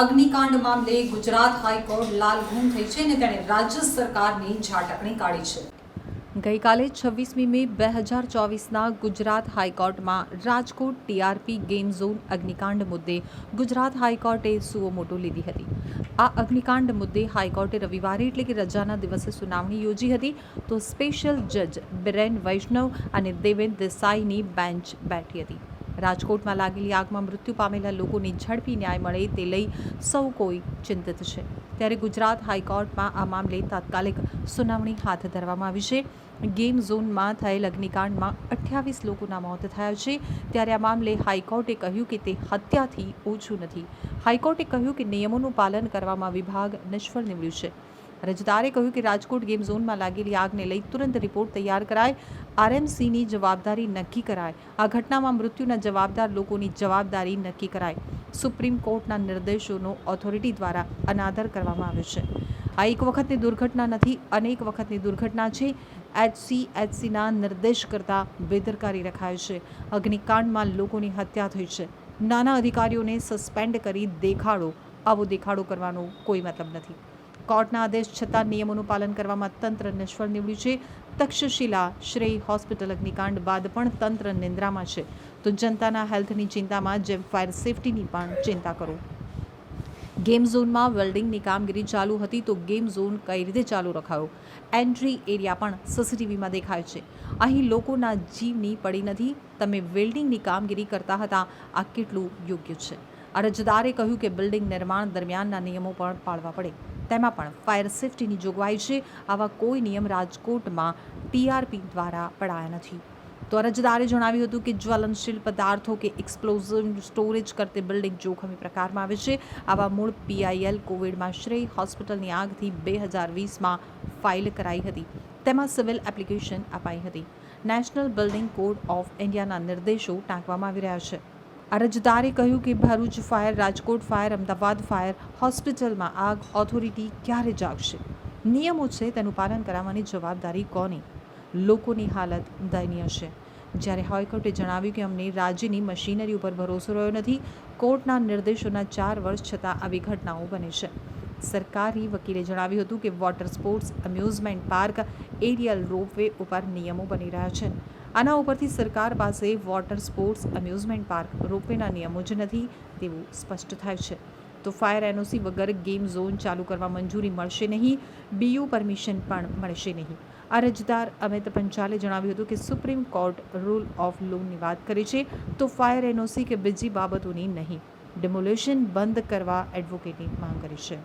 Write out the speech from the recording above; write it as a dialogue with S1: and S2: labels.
S1: અગ્નિકાંડ મામલે ગુજરાત હાઈકોર્ટ લાલઘૂમ થઈ છે અને તેણે રાજ્ય સરકારની ઝાટકણી કાઢી છે. ગઈકાલે છવ્વીસમી મે બે હજાર ચોવીસના ગુજરાત હાઈકોર્ટમાં રાજકોટ ટીઆરપી ગેમ ઝોન અગ્નિકાંડ મુદ્દે ગુજરાત હાઈકોર્ટે સુઓ મોટો લીધી હતી. આ અગ્નિકાંડ મુદ્દે હાઈકોર્ટે રવિવારે એટલે કે રજાના દિવસે સુનાવણી યોજી હતી તો સ્પેશિયલ જજ બિરેન વૈષ્ણવ અને દેવેન દેસાઈની બેન્ચ બેઠી હતી. રાજકોટમાં લાગેલી આગમાં મૃત્યુ પામેલા લોકોને ઝડપી ન્યાય મળે તે લઈ સૌ કોઈ ચિંતિત છે. ત્યારે ગુજરાત હાઈકોર્ટમાં આ મામલે તાત્કાલિક સુનાવણી હાથ ધરવામાં આવી છે. ગેમ ઝોનમાં થયેલ અગ્નિકાંડમાં અઠ્યાવીસ લોકોના મોત થયા છે. ત્યારે આ મામલે હાઈકોર્ટે કહ્યું કે તે હત્યાથી ઓછું નથી. હાઈકોર્ટે કહ્યું કે નિયમોનું પાલન કરવામાં વિભાગ નિષ્ફળ નીવડ્યું છે. અરજદારે કહ્યું કે રાજકોટ ગેમ ઝોનમાં લાગેલી આગને લઈ તુરંત રિપોર્ટ તૈયાર કરાય, આરએમસીની જવાબદારી નક્કી કરાય. આ ઘટનામાં મૃત્યુના જવાબદાર લોકોની જવાબદારી નક્કી કરાય. સુપ્રીમ કોર્ટના નિર્દેશોનો ઓથોરિટી દ્વારા અનાદર કરવામાં આવ્યો છે. આ એક વખતની દુર્ઘટના નથી, અનેક વખતની દુર્ઘટના છે. એચસીએચસીના નિર્દેશ કરતાં બેદરકારી રખાય છે. અગ્નિકાંડમાં લોકોની હત્યા થઈ છે. નાના અધિકારીઓને સસ્પેન્ડ કરી દેખાડો. આવો દેખાડો કરવાનો કોઈ મતલબ નથી. કોર્ટના આદેશ છતાં નિયમોનું પાલન કરવામાં તંત્ર નિષ્ફળ નીવડ્યું છે. તક્ષશિલા શ્રેય હોસ્પિટલ અગ્નિકાંડ બાદ પણ તંત્ર નિંદ્રામાં છે. તો જનતાના હેલ્થની ચિંતામાં જેમ ફાયર સેફટીની પણ ચિંતા કરો. ગેમ ઝોનમાં વેલ્ડિંગની કામગીરી ચાલુ હતી તો ગેમ ઝોન કઈ રીતે ચાલુ રખાયો? એન્ટ્રી એરિયા પણ સીસીટીવીમાં દેખાય છે. અહીં લોકોના જીવની પડી નથી. તમે વેલ્ડિંગની કામગીરી કરતા હતા. આ કેટલું યોગ્ય છે? અરજદારે કહ્યું કે બિલ્ડિંગ નિર્માણ દરમિયાનના નિયમો પણ પાળવા પડે. તેમાં પણ ફાયર સેફટીની જોગવાઈ છે. આવા કોઈ નિયમ રાજકોટમાં ટીઆરપી દ્વારા પડાયા નથી. તો અરજદારે જણાવ્યું હતું કે જ્વલનશીલ પદાર્થો કે એક્સપ્લોઝિવ સ્ટોરેજ કરતી બિલ્ડિંગ જોખમી પ્રકારમાં આવે છે. આવા મૂળ પીઆઈએલ કોવિડમાં શ્રેય હોસ્પિટલની આગથી બે હજાર વીસમાં ફાઇલ કરાઈ હતી. તેમાં સિવિલ એપ્લિકેશન અપાઈ હતી. નેશનલ બિલ્ડિંગ કોડ ઓફ ઇન્ડિયાના નિર્દેશો ટાંકવામાં આવી રહ્યા છે. અરજદારે કહ્યું કે Bharuch fire, Rajkot fire, Ahmedabad fire હોસ્પિટલમાં આગ ઓથોરિટી ક્યારે જાગશે? નિયમો છે તેનું પાલન કરાવવાની જવાબદારી કોની? લોકોની હાલત દયનીય છે. જ્યારે હાઈકોર્ટે જણાવ્યું કે અમને રાજ્યની મશીનરી ઉપર ભરોસો રહ્યો નથી, કોર્ટના નિર્દેશોના ચાર વર્ષ છતાં આવી ઘટનાઓ બને છે. સરકારી વકીલે જણાવ્યું હતું કે water sports amusement park aerial ropeway ઉપર નિયમો બની રહ્યા છે. આના ઉપરથી સરકાર પાસે વોટર સ્પોર્ટ્સ અમ્યુઝમેન્ટ પાર્ક રોપવેના નિયમો જ નથી તેવું સ્પષ્ટ થાય છે. તો ફાયર એનઓસી વગર ગેમ ઝોન ચાલુ કરવા મંજૂરી મળશે નહીં, બીયુ પરમિશન પણ મળશે નહીં. અરજદાર અમિત પંચાલે જણાવ્યું હતું કે સુપ્રીમ કોર્ટ રૂલ ઓફ લોની વાત કરે છે તો ફાયર એનઓસી કે બીજી બાબતોની નહીં. ડિમોલેશન બંધ કરવા એડવોકેટની માંગ કરી છે.